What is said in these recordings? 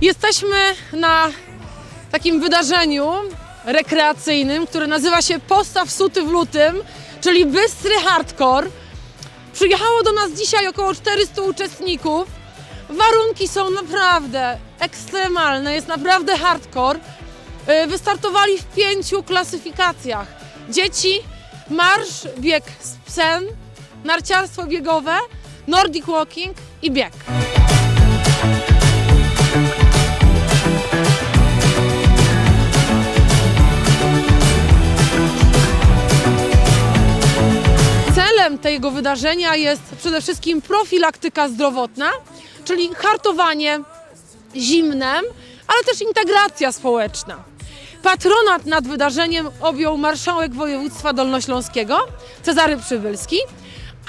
Jesteśmy na takim wydarzeniu rekreacyjnym, które nazywa się Postaw Suty w lutym, czyli bystry hardcore. Przyjechało do nas dzisiaj około 400 uczestników. Warunki są naprawdę ekstremalne, jest naprawdę hardcore. Yy, Wystartowali w pięciu klasyfikacjach. Dzieci, marsz, bieg z psem, narciarstwo biegowe, nordic walking i bieg. Celem tego wydarzenia jest przede wszystkim profilaktyka zdrowotna, czyli hartowanie zimnem, ale też integracja społeczna. Patronat nad wydarzeniem objął marszałek województwa dolnośląskiego Cezary Przybylski,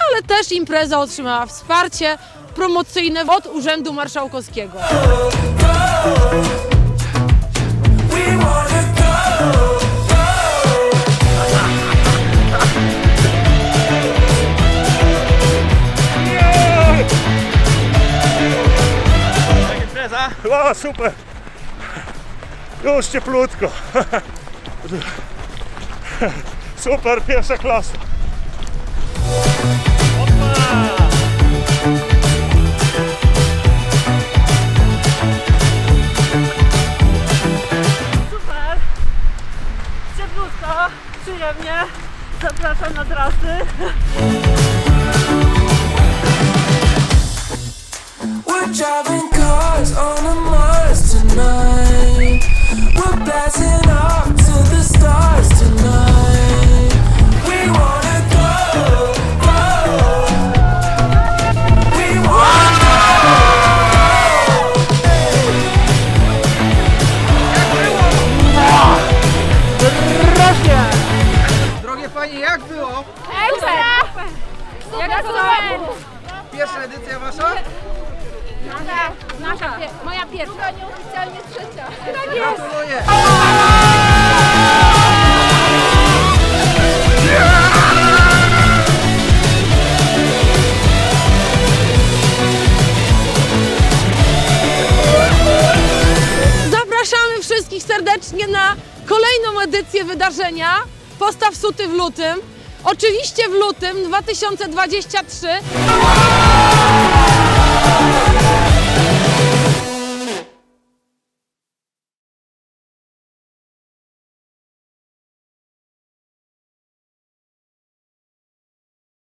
ale też impreza otrzymała wsparcie promocyjne od Urzędu Marszałkowskiego. O, super! Już cieplutko. Super, pierwsza klasa. Super! Cieplutko, przyjemnie. Zapraszam na trasy. We're driving Panie, jak było? Ekstra! Jak to Pierwsza edycja wasza? Nasza, pie- moja pierwsza. Nieoficjalnie trzecia. Gratuluję! Zapraszamy wszystkich serdecznie na kolejną edycję wydarzenia Postaw Suty w lutym. Oczywiście w lutym 2023.